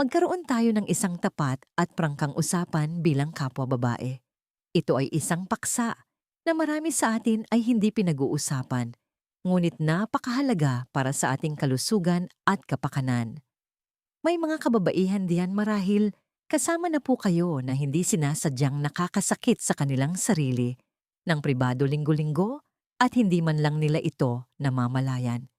magkaroon tayo ng isang tapat at prangkang usapan bilang kapwa babae. Ito ay isang paksa na marami sa atin ay hindi pinag-uusapan, ngunit napakahalaga para sa ating kalusugan at kapakanan. May mga kababaihan diyan marahil kasama na po kayo na hindi sinasadyang nakakasakit sa kanilang sarili ng pribado linggo-linggo at hindi man lang nila ito namamalayan.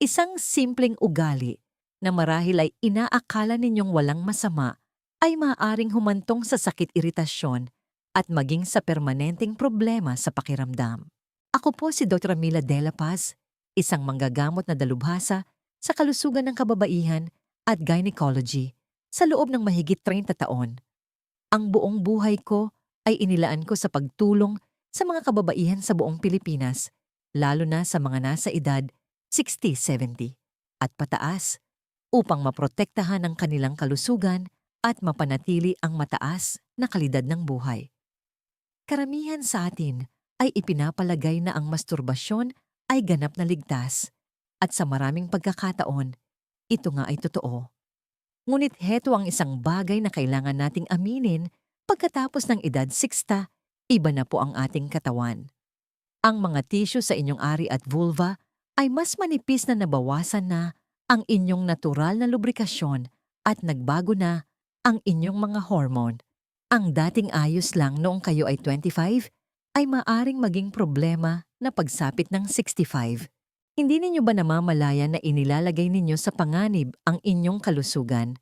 Isang simpleng ugali na marahil ay inaakala ninyong walang masama ay maaaring humantong sa sakit iritasyon at maging sa permanenteng problema sa pakiramdam. Ako po si Dr. Mila Dela Paz, isang manggagamot na dalubhasa sa kalusugan ng kababaihan at gynecology sa loob ng mahigit 30 taon. Ang buong buhay ko ay inilaan ko sa pagtulong sa mga kababaihan sa buong Pilipinas, lalo na sa mga nasa edad 60-70 at pataas upang maprotektahan ang kanilang kalusugan at mapanatili ang mataas na kalidad ng buhay. Karamihan sa atin ay ipinapalagay na ang masturbasyon ay ganap na ligtas at sa maraming pagkakataon, ito nga ay totoo. Ngunit heto ang isang bagay na kailangan nating aminin pagkatapos ng edad 60, iba na po ang ating katawan. Ang mga tissue sa inyong ari at vulva ay mas manipis na nabawasan na ang inyong natural na lubrikasyon at nagbago na ang inyong mga hormone. Ang dating ayos lang noong kayo ay 25 ay maaring maging problema na pagsapit ng 65. Hindi ninyo ba namamalayan na inilalagay ninyo sa panganib ang inyong kalusugan?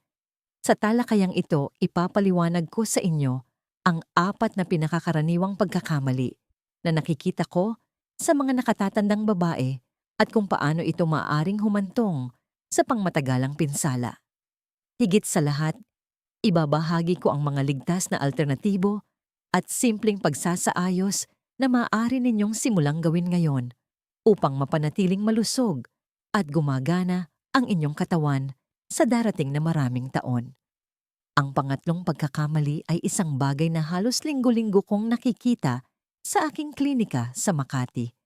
Sa talakayang ito, ipapaliwanag ko sa inyo ang apat na pinakakaraniwang pagkakamali na nakikita ko sa mga nakatatandang babae at kung paano ito maaring humantong sa pangmatagalang pinsala. Higit sa lahat, ibabahagi ko ang mga ligtas na alternatibo at simpleng pagsasaayos na maaari ninyong simulang gawin ngayon upang mapanatiling malusog at gumagana ang inyong katawan sa darating na maraming taon. Ang pangatlong pagkakamali ay isang bagay na halos linggo-linggo kong nakikita sa aking klinika sa Makati.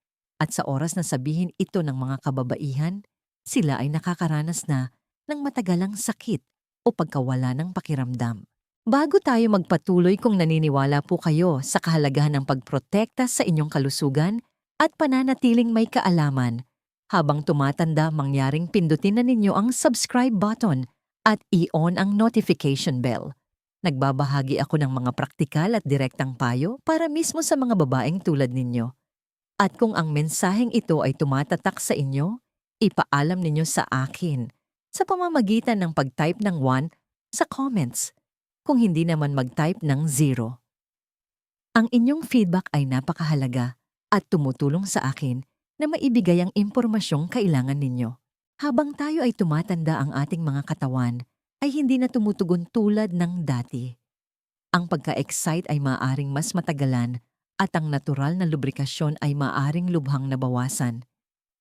At sa oras na sabihin ito ng mga kababaihan, sila ay nakakaranas na ng matagalang sakit o pagkawala ng pakiramdam. Bago tayo magpatuloy kung naniniwala po kayo sa kahalagahan ng pagprotekta sa inyong kalusugan at pananatiling may kaalaman, habang tumatanda mangyaring pindutin na ninyo ang subscribe button at i-on ang notification bell. Nagbabahagi ako ng mga praktikal at direktang payo para mismo sa mga babaeng tulad ninyo. At kung ang mensaheng ito ay tumatatak sa inyo, ipaalam ninyo sa akin sa pamamagitan ng pag-type ng 1 sa comments kung hindi naman mag-type ng 0. Ang inyong feedback ay napakahalaga at tumutulong sa akin na maibigay ang impormasyong kailangan ninyo. Habang tayo ay tumatanda ang ating mga katawan, ay hindi na tumutugon tulad ng dati. Ang pagka-excite ay maaaring mas matagalan at ang natural na lubrikasyon ay maaaring lubhang nabawasan.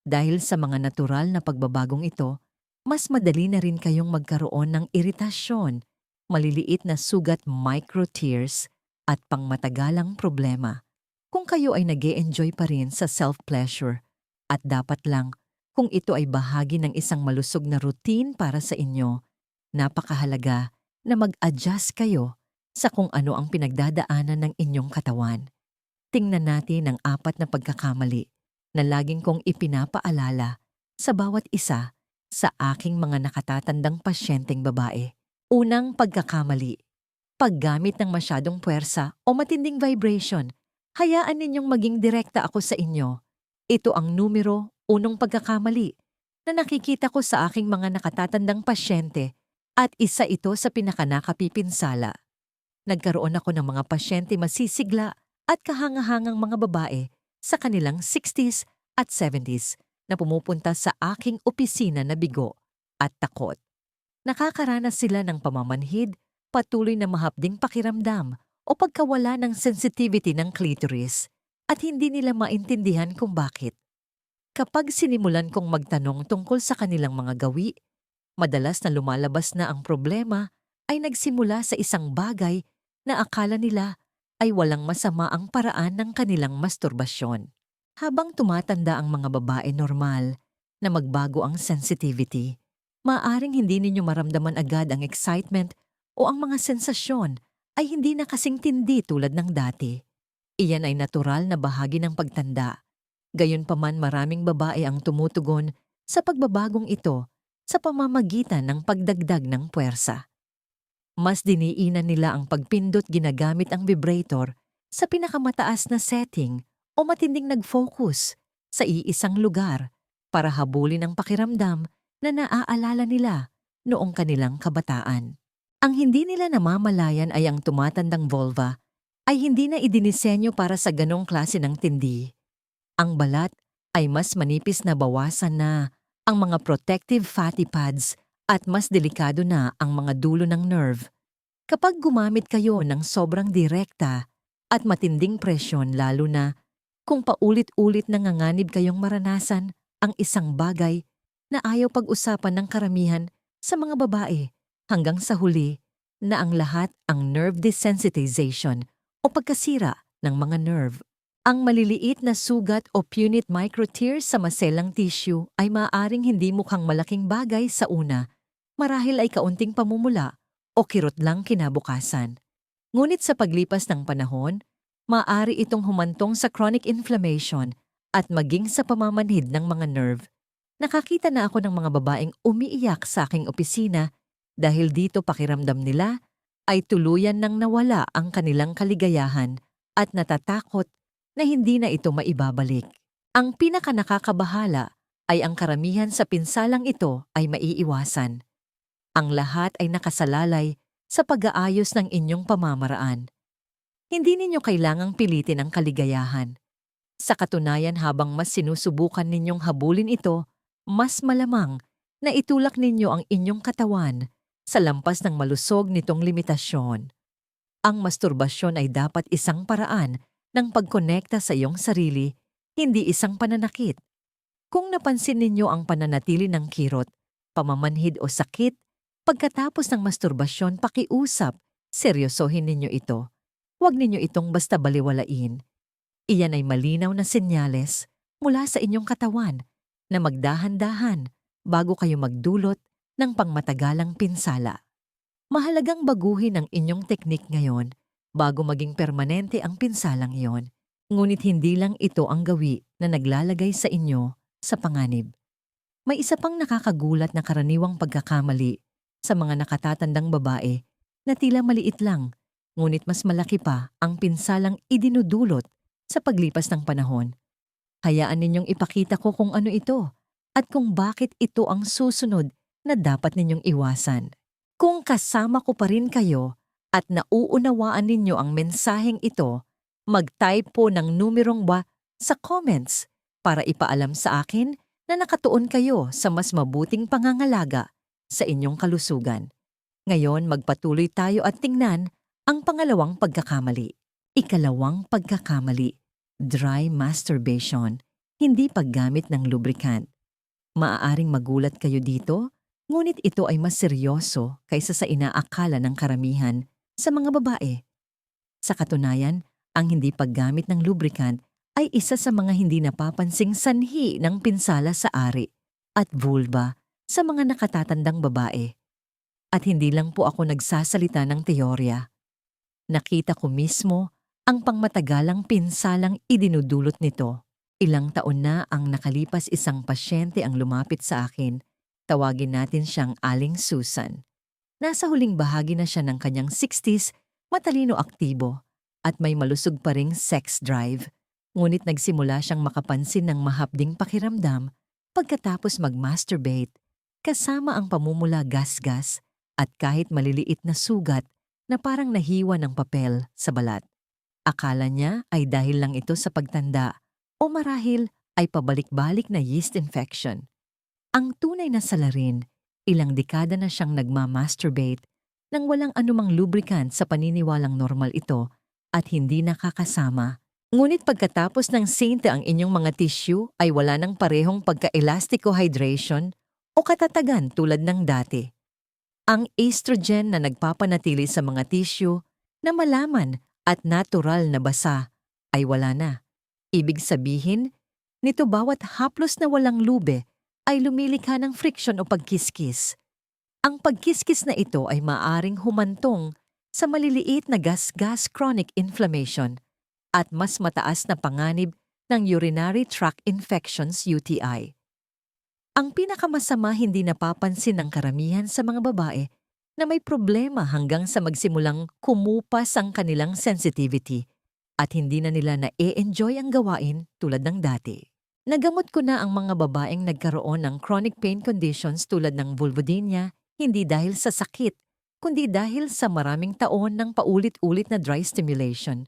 Dahil sa mga natural na pagbabagong ito, mas madali na rin kayong magkaroon ng iritasyon, maliliit na sugat micro-tears at pangmatagalang problema. Kung kayo ay nag enjoy pa rin sa self-pleasure at dapat lang kung ito ay bahagi ng isang malusog na routine para sa inyo, napakahalaga na mag-adjust kayo sa kung ano ang pinagdadaanan ng inyong katawan. Tingnan natin ang apat na pagkakamali na laging kong ipinapaalala sa bawat isa sa aking mga nakatatandang pasyenteng babae. Unang pagkakamali. Paggamit ng masyadong puwersa o matinding vibration, hayaan ninyong maging direkta ako sa inyo. Ito ang numero unong pagkakamali na nakikita ko sa aking mga nakatatandang pasyente at isa ito sa pinakanakapipinsala. Nagkaroon ako ng mga pasyente masisigla at kahangahangang mga babae sa kanilang 60s at 70s na pumupunta sa aking opisina na bigo at takot. Nakakaranas sila ng pamamanhid, patuloy na mahapding pakiramdam o pagkawala ng sensitivity ng clitoris at hindi nila maintindihan kung bakit. Kapag sinimulan kong magtanong tungkol sa kanilang mga gawi, madalas na lumalabas na ang problema ay nagsimula sa isang bagay na akala nila ay walang masama ang paraan ng kanilang masturbasyon. Habang tumatanda ang mga babae normal na magbago ang sensitivity, maaring hindi ninyo maramdaman agad ang excitement o ang mga sensasyon ay hindi na kasing tindi tulad ng dati. Iyan ay natural na bahagi ng pagtanda. Gayunpaman maraming babae ang tumutugon sa pagbabagong ito sa pamamagitan ng pagdagdag ng puwersa. Mas diniinan nila ang pagpindot ginamit ang vibrator sa pinakamataas na setting o matinding nag-focus sa iisang lugar para habulin ang pakiramdam na naaalala nila noong kanilang kabataan. Ang hindi nila namamalayan ay ang tumatandang vulva ay hindi na idinisenyo para sa ganong klase ng tindi. Ang balat ay mas manipis na bawasan na ang mga protective fatty pads at mas delikado na ang mga dulo ng nerve. Kapag gumamit kayo ng sobrang direkta at matinding presyon lalo na kung paulit-ulit nanganganib kayong maranasan ang isang bagay na ayaw pag-usapan ng karamihan sa mga babae hanggang sa huli na ang lahat ang nerve desensitization o pagkasira ng mga nerve. Ang maliliit na sugat o punit microtears sa maselang tissue ay maaaring hindi mukhang malaking bagay sa una, marahil ay kaunting pamumula o kirot lang kinabukasan. Ngunit sa paglipas ng panahon, maaari itong humantong sa chronic inflammation at maging sa pamamanhid ng mga nerve. Nakakita na ako ng mga babaeng umiiyak sa aking opisina dahil dito pakiramdam nila ay tuluyan nang nawala ang kanilang kaligayahan at natatakot na hindi na ito maibabalik. Ang pinakanakakabahala ay ang karamihan sa pinsalang ito ay maiiwasan. Ang lahat ay nakasalalay sa pag-aayos ng inyong pamamaraan. Hindi ninyo kailangang pilitin ang kaligayahan. Sa katunayan habang mas sinusubukan ninyong habulin ito, mas malamang na itulak ninyo ang inyong katawan sa lampas ng malusog nitong limitasyon. Ang masturbasyon ay dapat isang paraan ng pagkonekta sa iyong sarili, hindi isang pananakit. Kung napansin ninyo ang pananatili ng kirot, pamamanhid o sakit, pagkatapos ng masturbasyon pakiusap, seryosohin ninyo ito. Huwag ninyo itong basta baliwalain. Iyan ay malinaw na senyales mula sa inyong katawan na magdahan-dahan bago kayo magdulot ng pangmatagalang pinsala. Mahalagang baguhin ang inyong teknik ngayon bago maging permanente ang pinsalang iyon. Ngunit hindi lang ito ang gawi na naglalagay sa inyo sa panganib. May isa pang nakakagulat na karaniwang pagkakamali sa mga nakatatandang babae na tila maliit lang, ngunit mas malaki pa ang pinsalang idinudulot sa paglipas ng panahon. Hayaan ninyong ipakita ko kung ano ito at kung bakit ito ang susunod na dapat ninyong iwasan. Kung kasama ko pa rin kayo at nauunawaan ninyo ang mensaheng ito, mag-type po ng numerong ba sa comments para ipaalam sa akin na nakatuon kayo sa mas mabuting pangangalaga sa inyong kalusugan. Ngayon magpatuloy tayo at tingnan ang pangalawang pagkakamali. Ikalawang pagkakamali, dry masturbation, hindi paggamit ng lubricant. Maaaring magulat kayo dito, ngunit ito ay mas seryoso kaysa sa inaakala ng karamihan sa mga babae. Sa katunayan, ang hindi paggamit ng lubricant ay isa sa mga hindi napapansing sanhi ng pinsala sa ari at vulva sa mga nakatatandang babae. At hindi lang po ako nagsasalita ng teorya. Nakita ko mismo ang pangmatagalang pinsalang idinudulot nito. Ilang taon na ang nakalipas isang pasyente ang lumapit sa akin. Tawagin natin siyang Aling Susan. Nasa huling bahagi na siya ng kanyang 60s, matalino aktibo, at may malusog pa ring sex drive. Ngunit nagsimula siyang makapansin ng mahapding pakiramdam pagkatapos mag-masturbate, kasama ang pamumula gas-gas at kahit maliliit na sugat na parang nahiwa ng papel sa balat. Akala niya ay dahil lang ito sa pagtanda o marahil ay pabalik-balik na yeast infection. Ang tunay na salarin Ilang dekada na siyang nagmamasturbate nang walang anumang lubricant sa paniniwalang normal ito at hindi nakakasama. Ngunit pagkatapos ng sinte ang inyong mga tissue ay wala nang parehong pagka-elastiko hydration o katatagan tulad ng dati. Ang estrogen na nagpapanatili sa mga tissue na malaman at natural na basa ay wala na. Ibig sabihin, nito bawat haplos na walang lube ay lumilikha ng friksyon o pagkiskis. Ang pagkiskis na ito ay maaring humantong sa maliliit na gas-gas chronic inflammation at mas mataas na panganib ng urinary tract infections UTI. Ang pinakamasama hindi napapansin ng karamihan sa mga babae na may problema hanggang sa magsimulang kumupas ang kanilang sensitivity at hindi na nila na-e-enjoy ang gawain tulad ng dati. Nagamot ko na ang mga babaeng nagkaroon ng chronic pain conditions tulad ng vulvodynia hindi dahil sa sakit, kundi dahil sa maraming taon ng paulit-ulit na dry stimulation.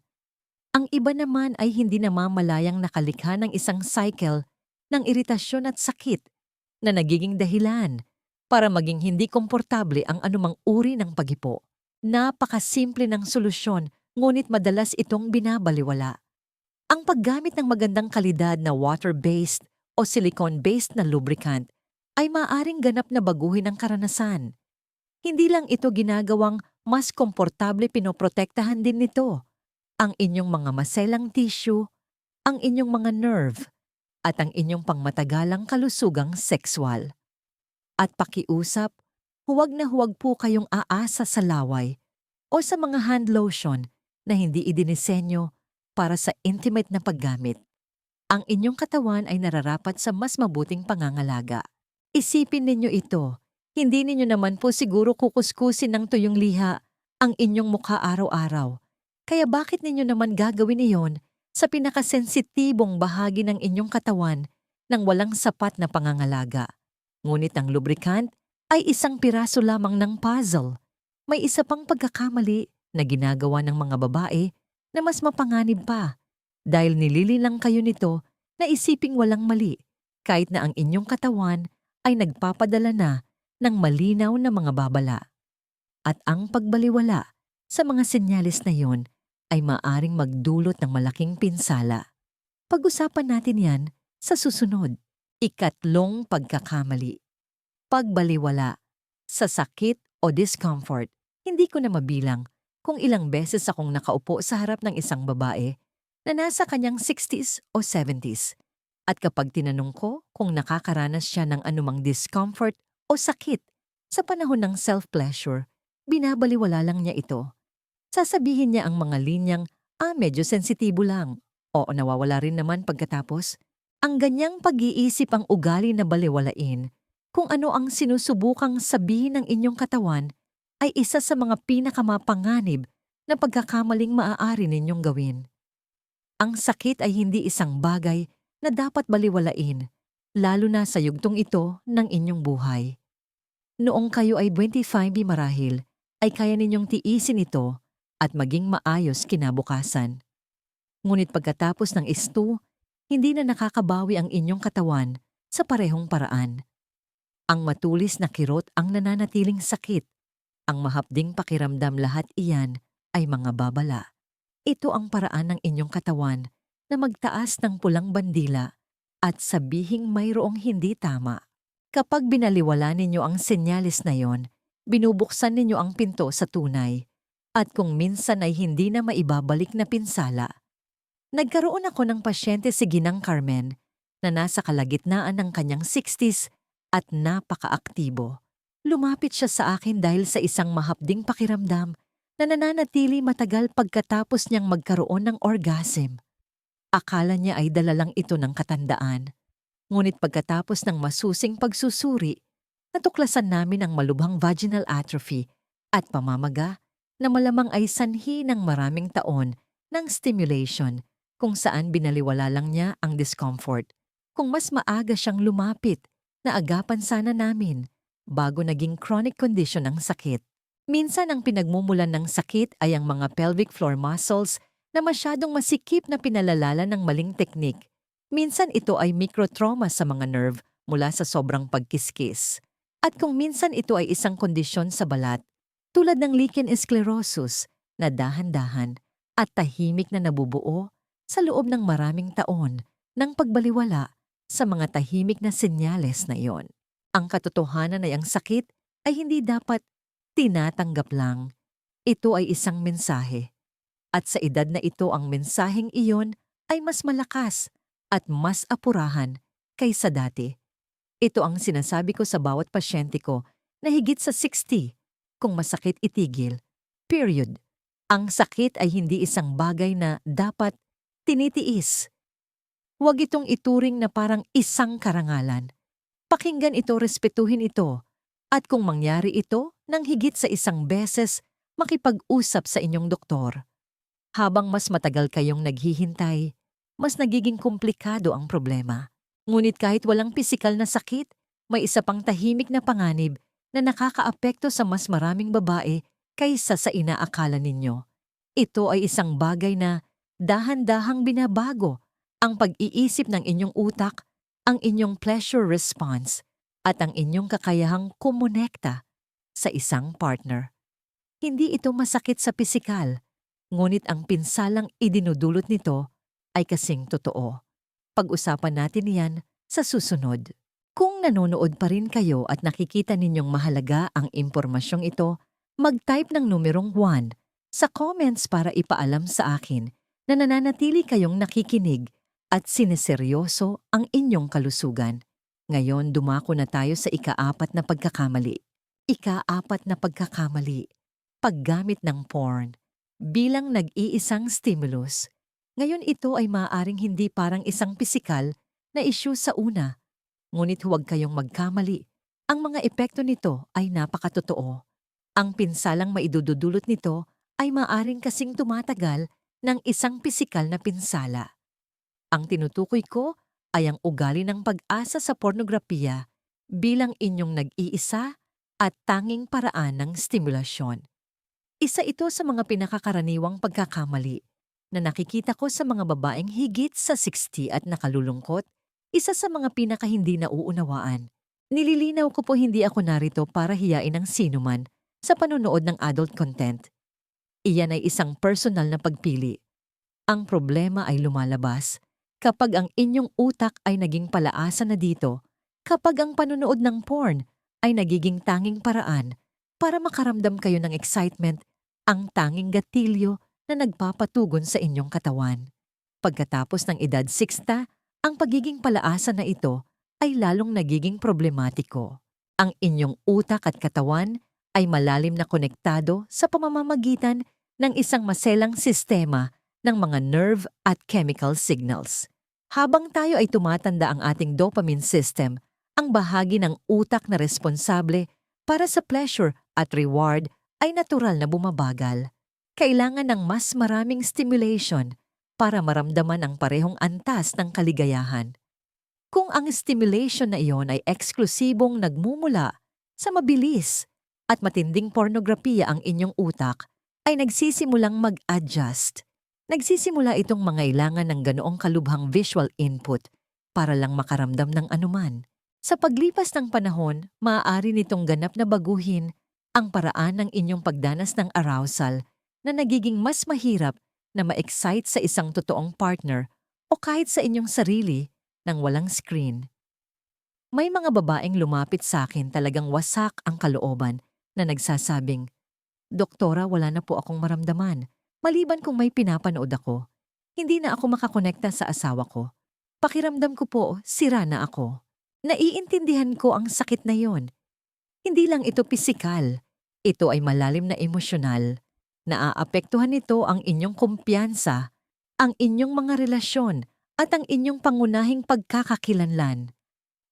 Ang iba naman ay hindi namamalayang nakalikha ng isang cycle ng iritasyon at sakit na nagiging dahilan para maging hindi komportable ang anumang uri ng paghipo. Napakasimple ng solusyon, ngunit madalas itong binabaliwala. Ang paggamit ng magandang kalidad na water-based o silicone-based na lubricant ay maaring ganap na baguhin ang karanasan. Hindi lang ito ginagawang mas komportable pinoprotektahan din nito ang inyong mga maselang tissue, ang inyong mga nerve, at ang inyong pangmatagalang kalusugang sexual. At pakiusap, huwag na huwag po kayong aasa sa laway o sa mga hand lotion na hindi idinisenyo para sa intimate na paggamit. Ang inyong katawan ay nararapat sa mas mabuting pangangalaga. Isipin ninyo ito, hindi ninyo naman po siguro kukuskusin ng tuyong liha ang inyong mukha araw-araw. Kaya bakit ninyo naman gagawin iyon sa pinakasensitibong bahagi ng inyong katawan nang walang sapat na pangangalaga? Ngunit ang lubricant ay isang piraso lamang ng puzzle. May isa pang pagkakamali na ginagawa ng mga babae na mas mapanganib pa dahil nilililang kayo nito na isiping walang mali kahit na ang inyong katawan ay nagpapadala na ng malinaw na mga babala. At ang pagbaliwala sa mga senyalis na yon ay maaring magdulot ng malaking pinsala. Pag-usapan natin yan sa susunod. Ikatlong pagkakamali. Pagbaliwala sa sakit o discomfort. Hindi ko na mabilang kung ilang beses akong nakaupo sa harap ng isang babae na nasa kanyang 60s o 70s. At kapag tinanong ko kung nakakaranas siya ng anumang discomfort o sakit sa panahon ng self-pleasure, binabaliwala lang niya ito. Sasabihin niya ang mga linyang, ah medyo sensitibo lang. O nawawala rin naman pagkatapos. Ang ganyang pag-iisip ang ugali na baliwalain kung ano ang sinusubukang sabihin ng inyong katawan ay isa sa mga pinakamapanganib na pagkakamaling maaari ninyong gawin. Ang sakit ay hindi isang bagay na dapat baliwalain, lalo na sa yugtong ito ng inyong buhay. Noong kayo ay 25 marahil, ay kaya ninyong tiisin ito at maging maayos kinabukasan. Ngunit pagkatapos ng isto, hindi na nakakabawi ang inyong katawan sa parehong paraan. Ang matulis na kirot ang nananatiling sakit ang mahapding pakiramdam lahat iyan ay mga babala. Ito ang paraan ng inyong katawan na magtaas ng pulang bandila at sabihing mayroong hindi tama. Kapag binaliwala ninyo ang senyalis na yon, binubuksan ninyo ang pinto sa tunay. At kung minsan ay hindi na maibabalik na pinsala. Nagkaroon ako ng pasyente si Ginang Carmen na nasa kalagitnaan ng kanyang 60s at napakaaktibo. Lumapit siya sa akin dahil sa isang mahapding pakiramdam na nananatili matagal pagkatapos niyang magkaroon ng orgasm. Akala niya ay dala lang ito ng katandaan. Ngunit pagkatapos ng masusing pagsusuri, natuklasan namin ang malubhang vaginal atrophy at pamamaga na malamang ay sanhi ng maraming taon ng stimulation kung saan binaliwala lang niya ang discomfort. Kung mas maaga siyang lumapit, na agapan sana namin bago naging chronic condition ang sakit. Minsan ang pinagmumulan ng sakit ay ang mga pelvic floor muscles na masyadong masikip na pinalalala ng maling teknik. Minsan ito ay microtrauma sa mga nerve mula sa sobrang pagkiskis. At kung minsan ito ay isang kondisyon sa balat, tulad ng lichen sclerosus na dahan-dahan at tahimik na nabubuo sa loob ng maraming taon ng pagbaliwala sa mga tahimik na senyales na iyon. Ang katotohanan ay ang sakit ay hindi dapat tinatanggap lang. Ito ay isang mensahe. At sa edad na ito ang mensaheng iyon ay mas malakas at mas apurahan kaysa dati. Ito ang sinasabi ko sa bawat pasyente ko na higit sa 60 kung masakit itigil. Period. Ang sakit ay hindi isang bagay na dapat tinitiis. Huwag itong ituring na parang isang karangalan. Pakinggan ito, respetuhin ito. At kung mangyari ito, nang higit sa isang beses, makipag-usap sa inyong doktor. Habang mas matagal kayong naghihintay, mas nagiging komplikado ang problema. Ngunit kahit walang pisikal na sakit, may isa pang tahimik na panganib na nakakaapekto sa mas maraming babae kaysa sa inaakala ninyo. Ito ay isang bagay na dahan-dahang binabago ang pag-iisip ng inyong utak, ang inyong pleasure response, at ang inyong kakayahang kumonekta sa isang partner. Hindi ito masakit sa pisikal, ngunit ang pinsalang idinudulot nito ay kasing totoo. Pag-usapan natin yan sa susunod. Kung nanonood pa rin kayo at nakikita ninyong mahalaga ang impormasyong ito, mag-type ng numerong 1 sa comments para ipaalam sa akin na nananatili kayong nakikinig at sineseryoso ang inyong kalusugan. Ngayon dumako na tayo sa ikaapat na pagkakamali. Ikaapat na pagkakamali. Paggamit ng porn. Bilang nag-iisang stimulus, ngayon ito ay maaaring hindi parang isang pisikal na issue sa una. Ngunit huwag kayong magkamali. Ang mga epekto nito ay napakatotoo. Ang pinsalang maidududulot nito ay maaring kasing tumatagal ng isang pisikal na pinsala. Ang tinutukoy ko ay ang ugali ng pag-asa sa pornografiya bilang inyong nag-iisa at tanging paraan ng stimulasyon. Isa ito sa mga pinakakaraniwang pagkakamali na nakikita ko sa mga babaeng higit sa 60 at nakalulungkot, isa sa mga pinaka hindi nauunawaan. Nililinaw ko po hindi ako narito para hiyain ang sinuman sa panonood ng adult content. Iyan ay isang personal na pagpili. Ang problema ay lumalabas kapag ang inyong utak ay naging palaasa na dito, kapag ang panonood ng porn ay nagiging tanging paraan para makaramdam kayo ng excitement, ang tanging gatilyo na nagpapatugon sa inyong katawan. Pagkatapos ng edad 60, ang pagiging palaasa na ito ay lalong nagiging problematiko. Ang inyong utak at katawan ay malalim na konektado sa pamamamagitan ng isang maselang sistema ng mga nerve at chemical signals. Habang tayo ay tumatanda ang ating dopamine system, ang bahagi ng utak na responsable para sa pleasure at reward ay natural na bumabagal kailangan ng mas maraming stimulation para maramdaman ang parehong antas ng kaligayahan. Kung ang stimulation na iyon ay eksklusibong nagmumula sa mabilis at matinding pornografiya ang inyong utak, ay nagsisimulang mag-adjust. Nagsisimula itong mangailangan ng ganoong kalubhang visual input para lang makaramdam ng anuman. Sa paglipas ng panahon, maaari nitong ganap na baguhin ang paraan ng inyong pagdanas ng arousal na nagiging mas mahirap na ma-excite sa isang totoong partner o kahit sa inyong sarili nang walang screen. May mga babaeng lumapit sa akin talagang wasak ang kalooban na nagsasabing, Doktora, wala na po akong maramdaman. Maliban kung may pinapanood ako, hindi na ako makakonekta sa asawa ko. Pakiramdam ko po, sira na ako. Naiintindihan ko ang sakit na yon. Hindi lang ito pisikal, ito ay malalim na emosyonal Naaapektuhan nito ang inyong kumpiyansa, ang inyong mga relasyon, at ang inyong pangunahing pagkakakilanlan.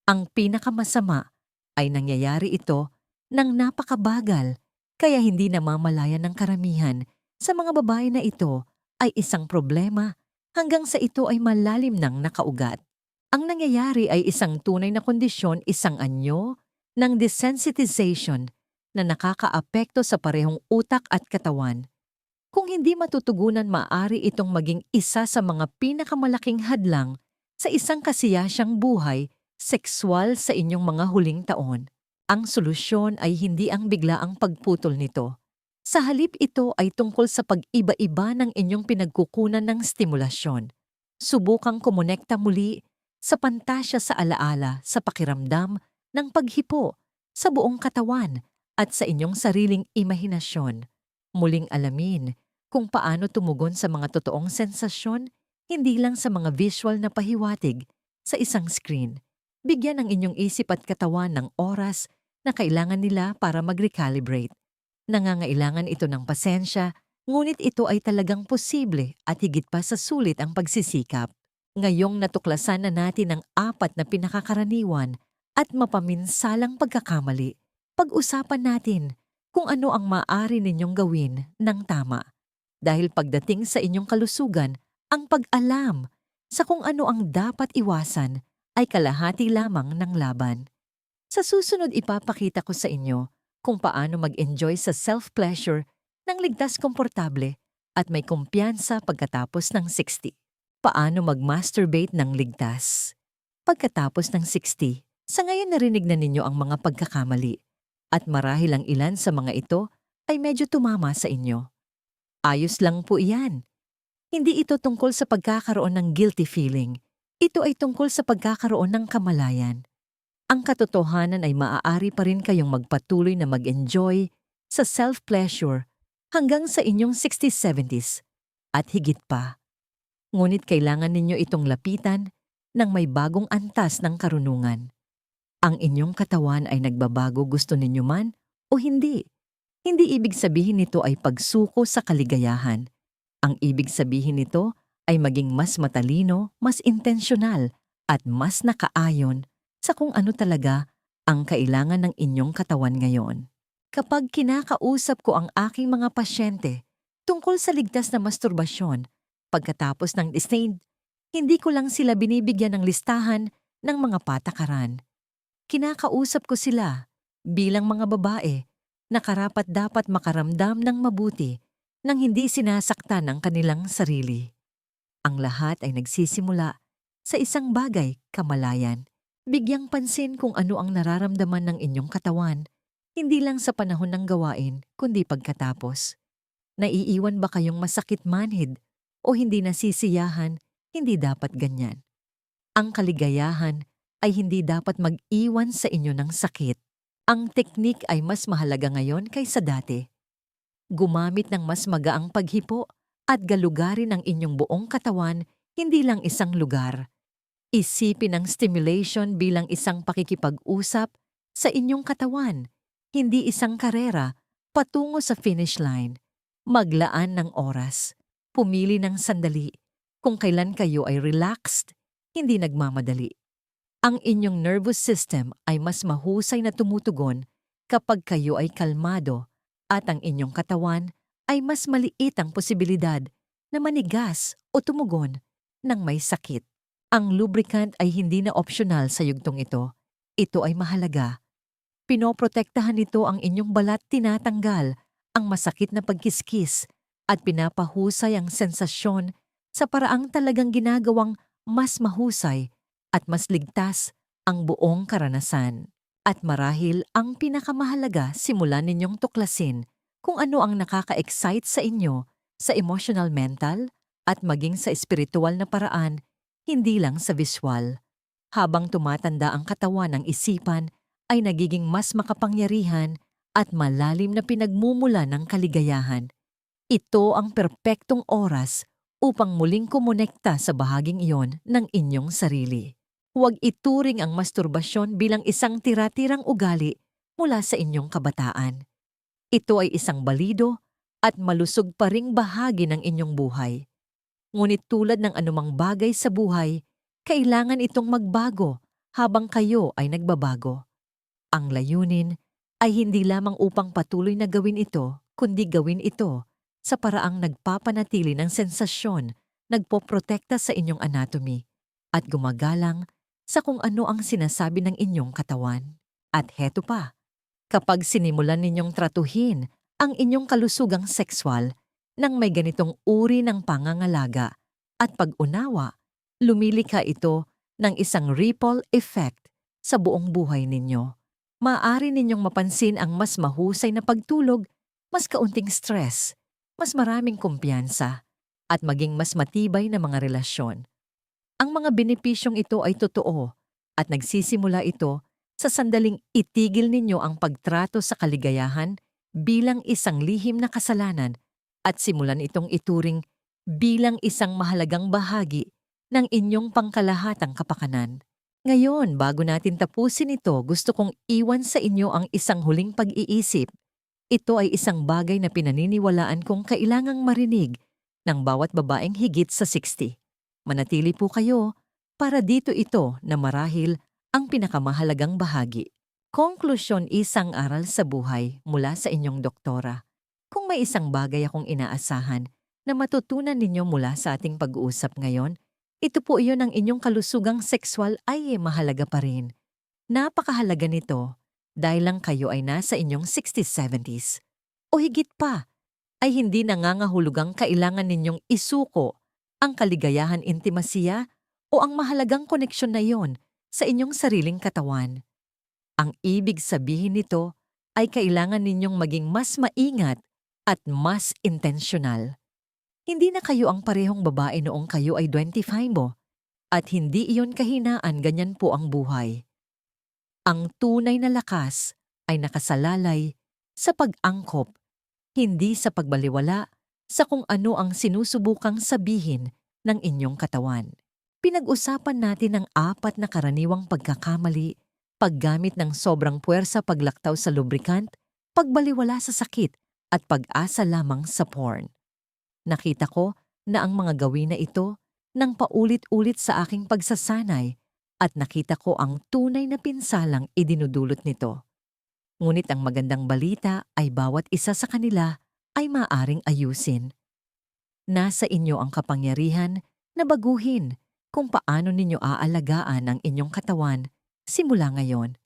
Ang pinakamasama ay nangyayari ito ng napakabagal kaya hindi namamalayan ng karamihan sa mga babae na ito ay isang problema hanggang sa ito ay malalim ng nakaugat. Ang nangyayari ay isang tunay na kondisyon, isang anyo ng desensitization na nakakaapekto sa parehong utak at katawan. Kung hindi matutugunan maaari itong maging isa sa mga pinakamalaking hadlang sa isang kasiyasyang buhay, sexual sa inyong mga huling taon. Ang solusyon ay hindi ang biglaang pagputol nito. Sa halip ito ay tungkol sa pag-iba-iba ng inyong pinagkukunan ng stimulasyon. Subukang kumonekta muli sa pantasya sa alaala sa pakiramdam ng paghipo sa buong katawan at sa inyong sariling imahinasyon. Muling alamin kung paano tumugon sa mga totoong sensasyon, hindi lang sa mga visual na pahiwatig sa isang screen. Bigyan ang inyong isip at katawan ng oras na kailangan nila para mag-recalibrate. Nangangailangan ito ng pasensya, ngunit ito ay talagang posible at higit pa sa sulit ang pagsisikap. Ngayong natuklasan na natin ang apat na pinakakaraniwan at mapaminsalang pagkakamali, pag-usapan natin kung ano ang maaari ninyong gawin ng tama. Dahil pagdating sa inyong kalusugan, ang pag-alam sa kung ano ang dapat iwasan ay kalahati lamang ng laban. Sa susunod ipapakita ko sa inyo kung paano mag-enjoy sa self-pleasure ng ligtas komportable at may kumpiyansa pagkatapos ng 60. Paano mag-masturbate ng ligtas? Pagkatapos ng 60, sa ngayon narinig na ninyo ang mga pagkakamali at marahil ang ilan sa mga ito ay medyo tumama sa inyo. Ayos lang po iyan. Hindi ito tungkol sa pagkakaroon ng guilty feeling. Ito ay tungkol sa pagkakaroon ng kamalayan. Ang katotohanan ay maaari pa rin kayong magpatuloy na mag-enjoy sa self-pleasure hanggang sa inyong 60s, 70s at higit pa. Ngunit kailangan ninyo itong lapitan ng may bagong antas ng karunungan. Ang inyong katawan ay nagbabago gusto ninyo man o hindi. Hindi ibig sabihin nito ay pagsuko sa kaligayahan. Ang ibig sabihin nito ay maging mas matalino, mas intensyonal, at mas nakaayon sa kung ano talaga ang kailangan ng inyong katawan ngayon. Kapag kinakausap ko ang aking mga pasyente tungkol sa ligtas na masturbasyon, pagkatapos ng disdain, hindi ko lang sila binibigyan ng listahan ng mga patakaran. Kinakausap ko sila bilang mga babae na karapat dapat makaramdam ng mabuti nang hindi sinasaktan ng kanilang sarili. Ang lahat ay nagsisimula sa isang bagay, kamalayan. Bigyang pansin kung ano ang nararamdaman ng inyong katawan, hindi lang sa panahon ng gawain, kundi pagkatapos. Naiiwan ba kayong masakit manhid o hindi nasisiyahan, hindi dapat ganyan. Ang kaligayahan ay hindi dapat mag-iwan sa inyo ng sakit. Ang teknik ay mas mahalaga ngayon kaysa dati. Gumamit ng mas magaang paghipo at galugarin ang inyong buong katawan, hindi lang isang lugar. Isipin ang stimulation bilang isang pakikipag-usap sa inyong katawan, hindi isang karera patungo sa finish line. Maglaan ng oras, pumili ng sandali, kung kailan kayo ay relaxed, hindi nagmamadali. Ang inyong nervous system ay mas mahusay na tumutugon kapag kayo ay kalmado at ang inyong katawan ay mas maliit ang posibilidad na manigas o tumugon ng may sakit. Ang lubricant ay hindi na optional sa yugtong ito. Ito ay mahalaga. Pinoprotektahan nito ang inyong balat tinatanggal ang masakit na pagkiskis at pinapahusay ang sensasyon sa paraang talagang ginagawang mas mahusay at mas ligtas ang buong karanasan. At marahil ang pinakamahalaga simulan ninyong tuklasin kung ano ang nakaka-excite sa inyo sa emotional mental at maging sa espiritual na paraan hindi lang sa visual. Habang tumatanda ang katawan ng isipan, ay nagiging mas makapangyarihan at malalim na pinagmumula ng kaligayahan. Ito ang perpektong oras upang muling kumonekta sa bahaging iyon ng inyong sarili. Huwag ituring ang masturbasyon bilang isang tira-tirang ugali mula sa inyong kabataan. Ito ay isang balido at malusog pa ring bahagi ng inyong buhay. Ngunit tulad ng anumang bagay sa buhay, kailangan itong magbago habang kayo ay nagbabago. Ang layunin ay hindi lamang upang patuloy na gawin ito, kundi gawin ito sa paraang nagpapanatili ng sensasyon, nagpoprotekta sa inyong anatomy, at gumagalang sa kung ano ang sinasabi ng inyong katawan. At heto pa, kapag sinimulan ninyong tratuhin ang inyong kalusugang sexual, nang may ganitong uri ng pangangalaga at pag-unawa, lumilikha ito ng isang ripple effect sa buong buhay ninyo. Maaari ninyong mapansin ang mas mahusay na pagtulog, mas kaunting stress, mas maraming kumpiyansa, at maging mas matibay na mga relasyon. Ang mga benepisyong ito ay totoo at nagsisimula ito sa sandaling itigil ninyo ang pagtrato sa kaligayahan bilang isang lihim na kasalanan at simulan itong ituring bilang isang mahalagang bahagi ng inyong pangkalahatang kapakanan. Ngayon, bago natin tapusin ito, gusto kong iwan sa inyo ang isang huling pag-iisip. Ito ay isang bagay na pinaniniwalaan kong kailangang marinig ng bawat babaeng higit sa 60. Manatili po kayo para dito ito na marahil ang pinakamahalagang bahagi. Konklusyon isang aral sa buhay mula sa inyong doktora. Kung may isang bagay akong inaasahan na matutunan ninyo mula sa ating pag-uusap ngayon, ito po iyon ang inyong kalusugang sexual ay mahalaga pa rin. Napakahalaga nito dahil lang kayo ay nasa inyong 60s, 70s. O higit pa, ay hindi nangangahulugang kailangan ninyong isuko ang kaligayahan intimasiya o ang mahalagang koneksyon na yon sa inyong sariling katawan. Ang ibig sabihin nito ay kailangan ninyong maging mas maingat at mas intentional. Hindi na kayo ang parehong babae noong kayo ay 25 mo at hindi iyon kahinaan ganyan po ang buhay. Ang tunay na lakas ay nakasalalay sa pag-angkop, hindi sa pagbaliwala sa kung ano ang sinusubukang sabihin ng inyong katawan. Pinag-usapan natin ang apat na karaniwang pagkakamali, paggamit ng sobrang puwersa paglaktaw sa lubrikant, pagbaliwala sa sakit, at pag-asa lamang sa porn. Nakita ko na ang mga gawin na ito nang paulit-ulit sa aking pagsasanay at nakita ko ang tunay na pinsalang idinudulot nito. Ngunit ang magandang balita ay bawat isa sa kanila ay maaring ayusin. Nasa inyo ang kapangyarihan na baguhin kung paano ninyo aalagaan ang inyong katawan simula ngayon.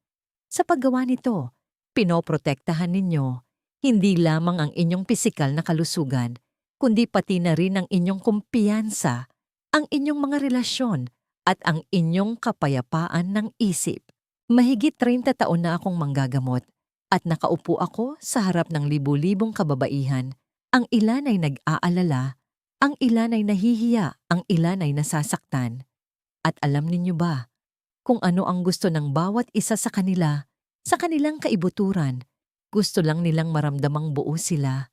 Sa paggawa nito, pinoprotektahan ninyo hindi lamang ang inyong pisikal na kalusugan, kundi pati na rin ang inyong kumpiyansa, ang inyong mga relasyon, at ang inyong kapayapaan ng isip. Mahigit 30 taon na akong manggagamot at nakaupo ako sa harap ng libu-libong kababaihan. Ang ilan ay nag-aalala, ang ilan ay nahihiya, ang ilan ay nasasaktan. At alam ninyo ba kung ano ang gusto ng bawat isa sa kanila sa kanilang kaibuturan? Gusto lang nilang maramdamang buo sila.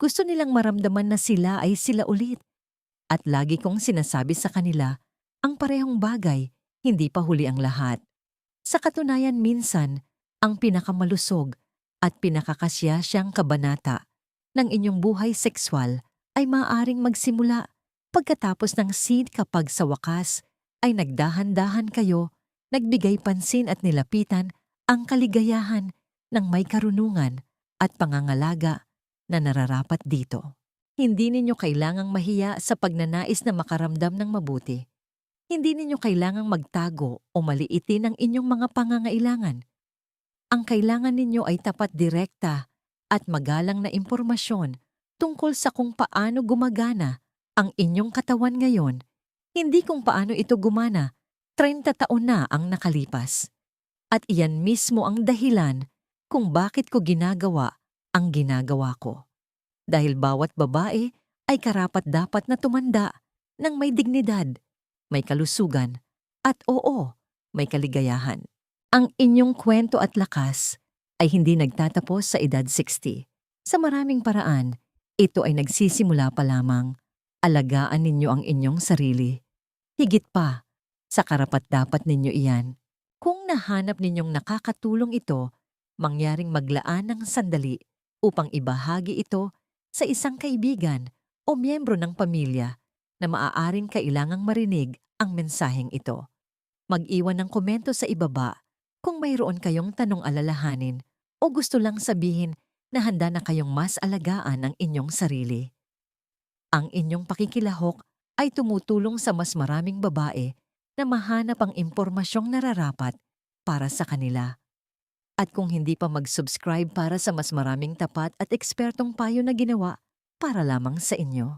Gusto nilang maramdaman na sila ay sila ulit. At lagi kong sinasabi sa kanila, ang parehong bagay, hindi pa huli ang lahat. Sa katunayan minsan, ang pinakamalusog at pinakakasya siyang kabanata ng inyong buhay sexual ay maaaring magsimula pagkatapos ng scene kapag sa wakas ay nagdahan-dahan kayo, nagbigay pansin at nilapitan ang kaligayahan ng may karunungan at pangangalaga na nararapat dito. Hindi ninyo kailangang mahiya sa pagnanais na makaramdam ng mabuti. Hindi ninyo kailangang magtago o maliitin ang inyong mga pangangailangan. Ang kailangan ninyo ay tapat direkta at magalang na impormasyon tungkol sa kung paano gumagana ang inyong katawan ngayon, hindi kung paano ito gumana 30 taon na ang nakalipas. At iyan mismo ang dahilan kung bakit ko ginagawa ang ginagawa ko. Dahil bawat babae ay karapat dapat na tumanda ng may dignidad, may kalusugan, at oo, may kaligayahan. Ang inyong kwento at lakas ay hindi nagtatapos sa edad 60. Sa maraming paraan, ito ay nagsisimula pa lamang. Alagaan ninyo ang inyong sarili. Higit pa, sa karapat dapat ninyo iyan. Kung nahanap ninyong nakakatulong ito mangyaring maglaan ng sandali upang ibahagi ito sa isang kaibigan o miyembro ng pamilya na maaaring kailangang marinig ang mensaheng ito. Mag-iwan ng komento sa ibaba kung mayroon kayong tanong alalahanin o gusto lang sabihin na handa na kayong mas alagaan ang inyong sarili. Ang inyong pakikilahok ay tumutulong sa mas maraming babae na mahanap ang impormasyong nararapat para sa kanila. At kung hindi pa mag-subscribe para sa mas maraming tapat at ekspertong payo na ginawa para lamang sa inyo.